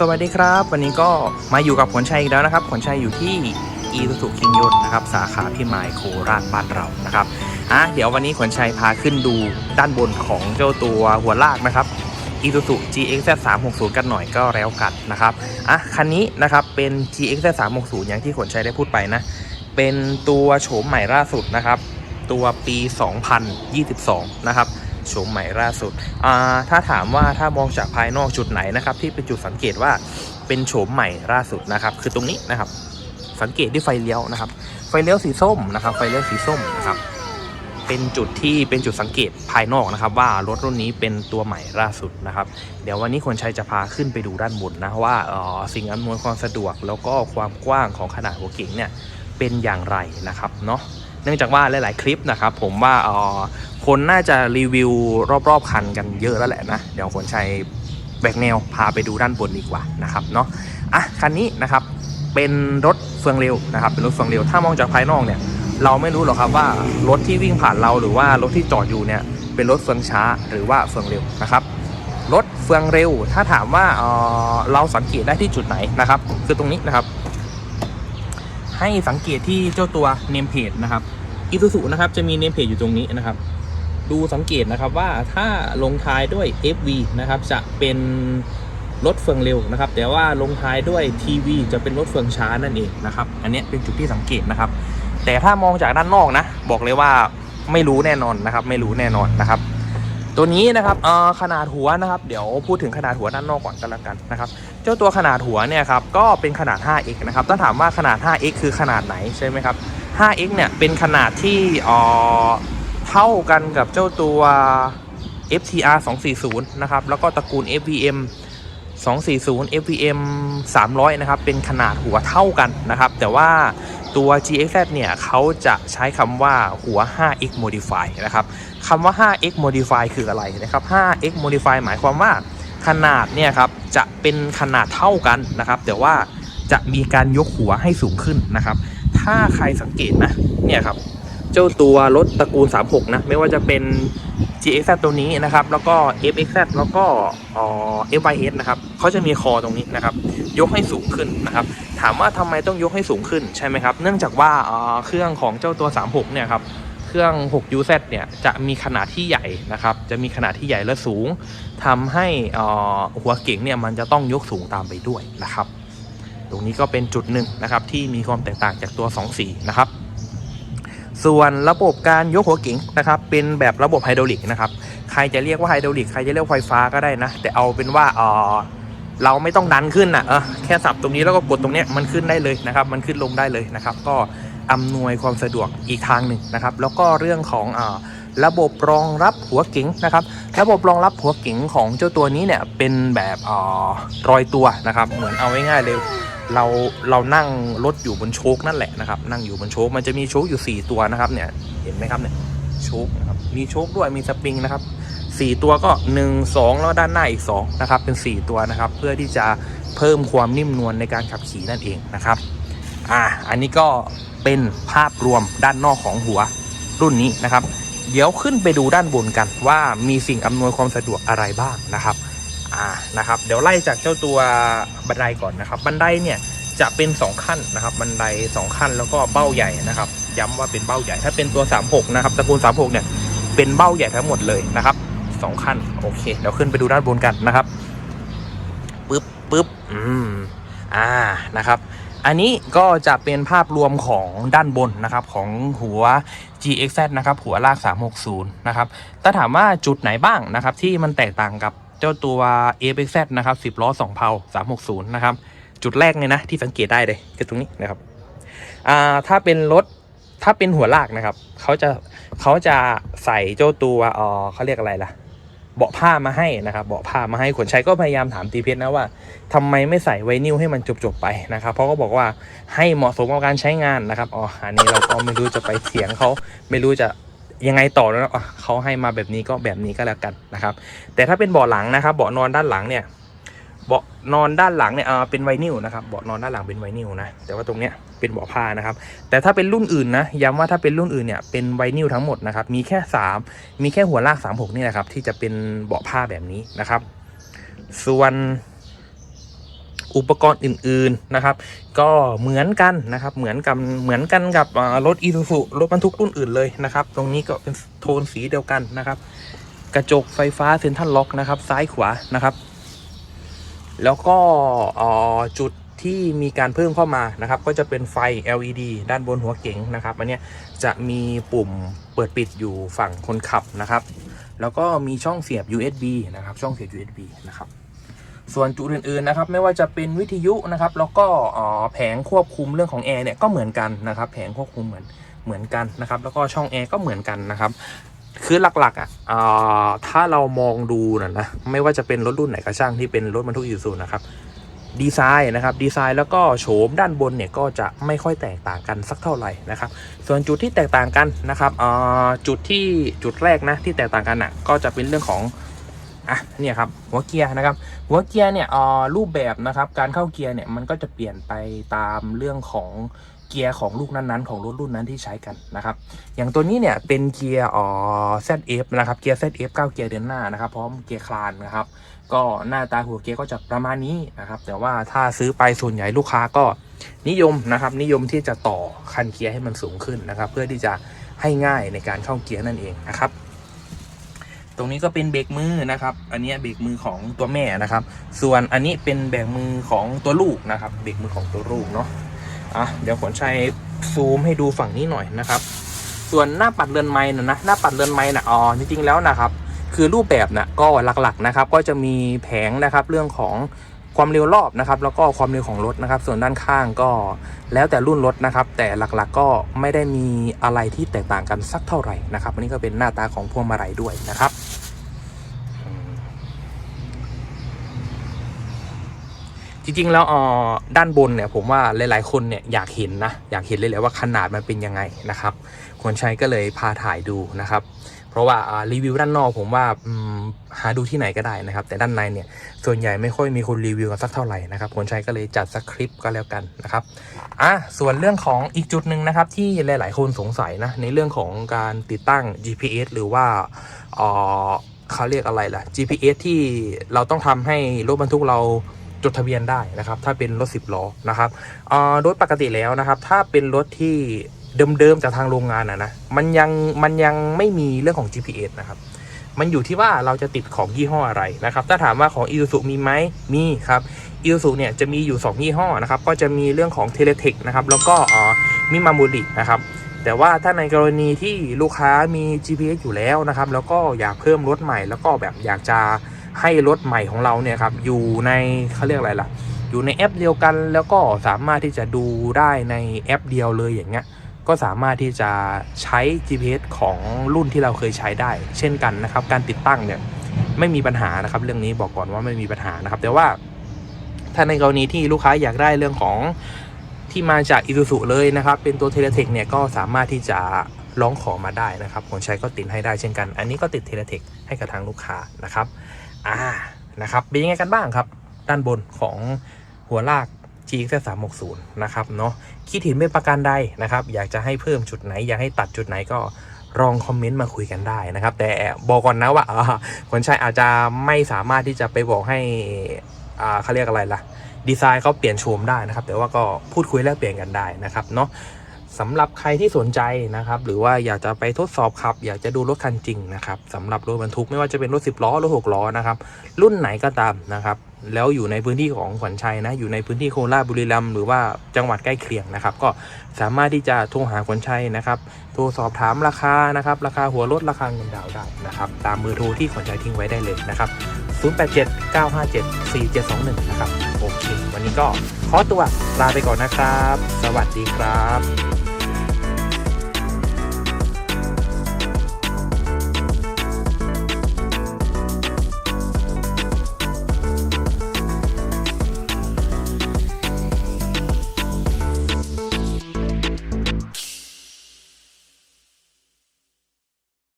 สวัสดีครับ วันนี้ก็มาอยู่กับขนชัยอีกแล้วนะครับขนชัยอยู่ที่อีซูซูคิงยนนะครับสาขาพิมายโคราชบ้านเรานะครับอะเดี๋ยววันนี้ขนชัยพาขึ้นดูด้านบนของเจ้าตัวหัวลากนะครับ Isuzu GXZ 360กันหน่อยก็แล้วกันนะครับอะคันนี้นะครับเป็น GXZ 360อย่างที่ขนชัยได้พูดไปนะ เป็นตัวโฉมใหม่ล่าสุดนะครับ ตัวปี 2022 นะครับ โฉมใหม่ล่าสุดอ่าถ้าถามว่าถ้ามองจากภายนอกจุดไหนนะครับ ที่เป็นจุดสังเกตว่าเป็นโฉมใหม่ล่าสุดนะครับ คือตรงนี้นะครับ สังเกตที่ไฟเลี้ยวนะครับ ไฟเลี้ยวสีส้มนะครับ ไฟเลี้ยวสีส้มนะครับเป็นจุดที่เป็นจุดสังเกตภายนอกนะครับ ว่ารถรุ่นนี้เป็นตัวใหม่ล่าสุดนะครับ เดี๋ยววันนี้คนชัยจะพาขึ้นไปดูด้านบนนะว่าออสิ่งอำนวยความสะดวกแล้วก็ความกว้างของขนาดหัวเก๋งเนี่ยเป็นอย่างไรนะครับเนาะ เนื่องจากว่าหลาย ๆ คลิปนะครับผมว่าออคนน่าจะรีวิวรอบ ๆ คันกันเยอะแล้วแหละนะ เดี๋ยวคนชัยแบกแนวพาไปดูด้านบนดีกว่านะครับเนาะอะคันนี้นะครับเป็นรถเฟืองเร็วนะครับเป็นรถเฟืองเร็วถ้ามองจากภายนอกเนี่ยเราไม่รู้หรอกครับว่ารถที่วิ่งผ่านเราหรือว่ารถที่จอดอยู่เนี่ยเป็นรถเฟืองช้าหรือว่าเฟืองเร็วนะครับรถเฟืองเร็ว ถ้าถามว่าเออเราสังเกตได้ที่จุดไหนนะครับ คือตรงนี้นะครับ ให้สังเกตที่เจ้าตัวเนมเพจนะครับ อีซูซูนะครับจะมีเนมเพจอยู่ตรงนี้นะครับ ดูสังเกตนะครับว่าถ้าลงท้ายด้วย FV นะครับจะเป็นรถเฟืองเร็วนะครับ แต่ว่าลงท้ายด้วย TV จะเป็นรถเฟืองช้านั่นเองนะครับ อันนี้เป็นจุดที่สังเกตนะครับ แต่ถ้ามองจากด้านนอกนะ บอกเลยว่าไม่รู้แน่นอนนะครับ ไม่รู้แน่นอนนะครับ ตัวนี้นะครับเออขนาดหัวนะครับ เดี๋ยวพูดถึงขนาดหัวด้านนอกก่อนกันละกันนะครับ เจ้าตัวขนาดหัวเนี่ยครับก็เป็นขนาด 5x นะครับ ต้องถามว่าขนาด 5x คือขนาดไหนใช่ไหมครับ 5x เนี่ยเป็นขนาดที่เอ่อเท่ากันกับเจ้าตัว FTR 240 นะครับ แล้วก็ตระกูล FVM 240 FVM 300 นะครับ เป็นขนาดหัวเท่ากันนะครับ แต่ว่าตัว GXZ เนี่ยเขาจะใช้คำว่าหัว 5x modify นะครับคำว่า 5x modify คืออะไรนะครับ 5x modify หมายความว่าขนาดเนี่ยครับจะเป็นขนาดเท่ากันนะครับ แต่ว่าจะมีการยกหัวให้สูงขึ้นนะครับ ถ้าใครสังเกตนะเนี่ยครับ เจ้าตัวรถตระกูล 36 นะ ไม่ว่าจะเป็น GX ตัวนี้นะครับ แล้วก็ FX แล้วก็ FYS นะครับเขาจะมีคอตรงนี้นะครับ ยกให้สูงขึ้นนะครับ ถามว่าทำไมต้องยกให้สูงขึ้นใช่ไหมครับ เนื่องจากว่าเครื่องของเจ้าตัว 36 เนี่ยครับเครื่อง 6UZ เนี่ยจะมีขนาดที่ใหญ่นะครับ จะมีขนาดที่ใหญ่และสูงทำให้หัวเก๋งเนี่ยมันจะต้องยกสูงตามไปด้วยนะครับ ตรงนี้ก็เป็นจุดหนึ่งนะครับที่มีความแตกต่างจากตัว 24 นะครับ ส่วนระบบการยกหัวเก๋งนะครับเป็นแบบระบบไฮดรอลิกนะครับใครจะเรียกว่าไฮดรอลิกใครจะเรียกไฟฟ้าก็ได้นะ แต่เอาเป็นว่าเออเราไม่ต้องดันขึ้นนะเออแค่สับตรงนี้แล้วก็กดตรงเนี้ยมันขึ้นได้เลยนะครับ มันขึ้นลงได้เลยนะครับ ก็อำนวยความสะดวกอีกทางหนึ่งนะครับ แล้วก็เรื่องของอระบบรองรับหัวเก๋งนะครับ ระบบรองรับหัวเก๋งของเจ้าตัวนี้เนี่ยเป็นแบบเออรอยตัวนะครับ เหมือนเอาง่ายๆเลย เราเรานั่งรถอยู่บนโชคนั่นแหละนะครับ นั่งอยู่บนโชคมันจะมีโชคอยู่ 4 ตัวนะครับ เนี่ยเห็นไหมครับเนี่ยโชคนะครับมีโชคด้วยมีสปริงนะครับ 4 ตัวก็ 1 2 แล้วด้านหน้าอีก2นะครับเป็น 4 ตัวนะครับ เพื่อที่จะเพิ่มความนิ่มนวลในการขับขี่นั่นเองนะครับอ่าอันนี้ก็เป็นภาพรวมด้านนอกของหัวรุ่นนี้นะครับ เดี๋ยวขึ้นไปดูด้านบนกันว่ามีสิ่งอำนวยความสะดวกอะไรบ้างนะครับ อ่านะครับเดี๋ยวไล่จากเจ้าตัวบันไดก่อนนะครับ บันไดเนี่ยจะเป็น 2 ขั้นนะครับ บันได 2 ขั้นแล้วก็เบ้าใหญ่นะครับ ย้ำว่าเป็นเบ้าใหญ่ถ้าเป็นตัว 36 นะครับตระกูล 36 เนี่ยเป็นเบ้าใหญ่ทั้งหมดเลยนะครับ2ขั้นโอเคเดี๋ยวขึ้นไปดูด้านบนกันนะครับปึ๊บปึ๊บอืมอ่านะครับ อันนี้ก็จะเป็นภาพรวมของด้านบนนะครับของหัว GXZ นะครับ หัวลาก 360 นะครับถ้าถามว่าจุดไหนบ้างนะครับ ที่มันแตกต่างกับ เจ้าตัว AFZ นะครับ10ล้อ2เพา360นะครับ จุดแรกเลยนะ ที่สังเกตได้เลยคือตรงนี้นะครับอ่าถ้าเป็นรถถ้าเป็นหัวลากนะครับเขาจะเขาจะใส่เจ้าตัวเออเขาเรียกอะไรล่ะ เบาะผ้ามาให้นะครับ เบาะผ้ามาให้ขนชัยก็พยายามถามตีเพชรนะว่าทำไมไม่ใส่ไวนิลให้มันจบๆไปนะครับ เพราะก็บอกว่าให้เหมาะสมกับการใช้งานนะครับอ๋ออันนี้เราก็ไม่รู้จะไปเถียงเขาไม่รู้จะ ยังไงต่อแล้วนะอะเขาให้มาแบบนี้ก็แบบนี้ก็แล้วกันนะครับ แต่ถ้าเป็นเบาะหลังนะครับ เบาะนอนด้านหลังเนี่ยเบาะนอนด้านหลังเนี่ยเออเป็นไวนิลนะครับเบาะนอนด้านหลังเป็นไวนิลนะแต่ว่าตรงเนี้ยเป็นเบาะผ้านะครับ แต่ถ้าเป็นรุ่นอื่นนะย้ำว่าถ้าเป็นรุ่นอื่นเนี่ยเป็นไวนิลทั้งหมดนะครับมีแค่ 3 มีแค่หัวลาก 36 นี่แหละครับที่จะเป็นเบาะผ้าแบบนี้นะครับ ส่วน อุปกรณ์อื่นๆนะครับ ก็เหมือนกันนะครับ เหมือนกับเหมือนกันกับรถอีซูซุรถบรรทุกรุ่นอื่นเลยนะครับ ตรงนี้ก็เป็นโทนสีเดียวกันนะครับ กระจกไฟฟ้าเซ็นทรัลล็อกนะครับ ซ้ายขวานะครับ แล้วก็จุดที่มีการเพิ่มเข้ามานะครับ ก็จะเป็นไฟ LED ด้านบนหัวเก๋งนะครับ อันนี้จะมีปุ่มเปิดปิดอยู่ฝั่งคนขับนะครับ แล้วก็มีช่องเสียบ USB นะครับ ช่องเสียบ USB นะครับ ส่วนจุดอื่นๆนะครับไม่ว่าจะเป็นวิทยุนะครับแล้วก็แผงควบคุมเรื่องของแอร์เนี่ยก็เหมือนกันนะครับแผงควบคุมเหมือนเหมือนกันนะครับแล้วก็ช่องแอร์ก็เหมือนกันนะครับคือหลักๆอะอ่าถ้าเรามองดูนะนะไม่ว่าจะเป็นรถรุ่นไหนก็ช่างที่เป็นรถบรรทุกอีซูนะครับดีไซน์นะครับดีไซน์แล้วก็โฉมด้านบนเนี่ยก็จะไม่ค่อยแตกต่างกันสักเท่าไหร่นะครับ ส่วนจุดที่แตกต่างกันนะครับจุดที่จุดแรกนะที่แตกต่างกันอะก็จะเป็นเรื่องของ อะเนี่ยครับหัวเกียร์นะครับ หัวเกียร์เนี่ยอ่ารูปแบบนะครับการเข้าเกียร์เนี่ยมันก็จะเปลี่ยนไปตามเรื่องของเกียร์ของลูกนั้นๆของรถรุ่นนั้นที่ใช้กันนะครับ อย่างตัวนี้เนี่ยเป็นเกียร์อ๋อ ZF นะครับเกียร์ ZF 9เกียร์เดินหน้านะครับพร้อมเกียร์คลานนะครับ ก็หน้าตาหัวเกียร์ก็จะประมาณนี้นะครับ แต่ว่าถ้าซื้อไปส่วนใหญ่ลูกค้าก็นิยมนะครับ นิยมที่จะต่อคันเกียร์ให้มันสูงขึ้นนะครับ เพื่อที่จะให้ง่ายในการเข้าเกียร์นั่นเองนะครับ ตรงนี้ก็เป็นเบรกมือนะครับ อันนี้เบรกมือของตัวแม่นะครับ ส่วนอันนี้เป็นเบรกมือของตัวลูกนะครับ เบรกมือของตัวลูกเนาะอะเดี๋ยวขนชัยซูมให้ดูฝั่งนี้หน่อยนะครับ ส่วนหน้าปัดเรือนไม้นะนะหน้าปัดเรือนไม้นะอ๋อจริงๆแล้วนะครับ คือรูปแบบนะก็หลักๆนะครับ ก็จะมีแผงนะครับเรื่องของ ความเร็วรอบนะครับ แล้วก็ความเร็วของรถนะครับ ส่วนด้านข้างก็แล้วแต่รุ่นรถนะครับ แต่หลักๆก็ไม่ได้มีอะไรที่แตกต่างกันสักเท่าไหร่นะครับอันนี้ก็เป็นหน้าตาของพวงมาลัยด้วยนะครับจริงๆ แล้วอ๋อด้านบนเนี่ยผมว่าหลายๆคนเนี่ยอยากเห็นนะอยากเห็นเลยแหละว่าขนาดมันเป็นยังไงนะครับคนใช้ก็เลยพาถ่ายดูนะครับ ราะว่ารีวิวด้านนอกผมว่าหาดูที่ไหนก็ได้นะครับ แต่ด้านในเนี่ยส่วนใหญ่ไม่ค่อยมีคนรีวิวกันสักเท่าไหร่นะครับคนใช้ก็เลยจัดสักคลิปก็แล้วกันนะครับอะส่วนเรื่องของอีกจุดหนึ่งนะครับ ที่หลาย ๆ คนสงสัยนะในเรื่องของการติดตั้ง GPS หรือว่าอ่าเขาเรียกอะไรล่ะ GPS ที่เราต้องทำให้รถบรรทุกเราจดทะเบียนได้นะครับ ถ้าเป็นรถ 10ล้อนะครับอ่าโดยปกติแล้วนะครับ ถ้าเป็นรถที่ เดิมๆจากทางโรงงานอะนะมันยังมันยังไม่มีเรื่องของ GPS นะครับ มันอยู่ที่ว่าเราจะติดของยี่ห้ออะไรนะครับ ถ้าถามว่าของ i อ u ู u มีไหมมีครับ i อ u ู u เนี่ยจะมีอยู่ 2 ยี่ห้อนะครับ ก็จะมีเรื่องของ t e l e t e c นะครับ แล้วก็อ๋อมิมามูรินะครับแต่ว่าถ้าในกรณีที่ลูกค้ามี GPS อยู่แล้วนะครับ แล้วก็อยากเพิ่มรถใหม่ แล้วก็แบบอยากจะให้รถใหม่ของเราเนี่ยครับอยู่ในเขาเรียกอะไรล่ะ อยู่ในแอปเดียวกันแล้วก็สามารถที่จะดูได้ในแอปเดียวเลยอย่างเงี้ย ก็สามารถที่จะใช้ GPS ของรุ่นที่เราเคยใช้ได้ เช่นกันนะครับ การติดตั้งเนี่ยไม่มีปัญหานะครับ เรื่องนี้บอกก่อนว่าไม่มีปัญหานะครับ แต่ว่าถ้าในกรณีที่ลูกค้าอยากได้เรื่องของที่มาจาก i s u z u เลยนะครับ เป็นตัว t e l e t e c h เนี่ยก็สามารถที่จะร้องขอมาได้นะครับผมใช้ก็ติดให้ได้เช่นกัน อันนี้ก็ติด t e l e t e c h ให้กับทางลูกค้านะครับอ่านะครับเป็นยังไงกันบ้างครับ ด้านบนของหัวลาก GX 360นะครับเนาะคิดเห็นเป็นประการใดนะครับ อยากจะให้เพิ่มจุดไหน อยากให้ตัดจุดไหนก็ลองคอมเมนต์มาคุยกันได้นะครับ แต่บอกก่อนนะว่าคนใช้อาจจะไม่สามารถที่จะไปบอกให้อ่าเขาเรียกอะไรล่ะ ดีไซน์เขาเปลี่ยนโฉมได้นะครับ แต่ว่าก็พูดคุยแลกเปลี่ยนกันได้นะครับเนาะสำหรับใครที่สนใจนะครับ หรือว่าอยากจะไปทดสอบขับ อยากจะดูรถคันจริงนะครับสำหรับรถบรรทุกไม่ว่าจะเป็นรถ 10 ล้อรถ6ล้อนะครับ รุ่นไหนก็ตามนะครับ แล้วอยู่ในพื้นที่ของขวัญชัยนะ อยู่ในพื้นที่โคราชบุรีรัมย์หรือว่าจังหวัดใกล้เคียงนะครับ ก็สามารถที่จะโทรหาขวัญชัยนะครับโทรสอบถามราคานะครับ ราคาหัวรถราคาเงินดาวได้นะครับ ตามเบอโทรที่ขวัญชัยทิ้งไว้ได้เลยนะครับ 087 957 4721 นะครับโอเควันนี้ก็ขอตัวลาไปก่อนนะครับ สวัสดีครับ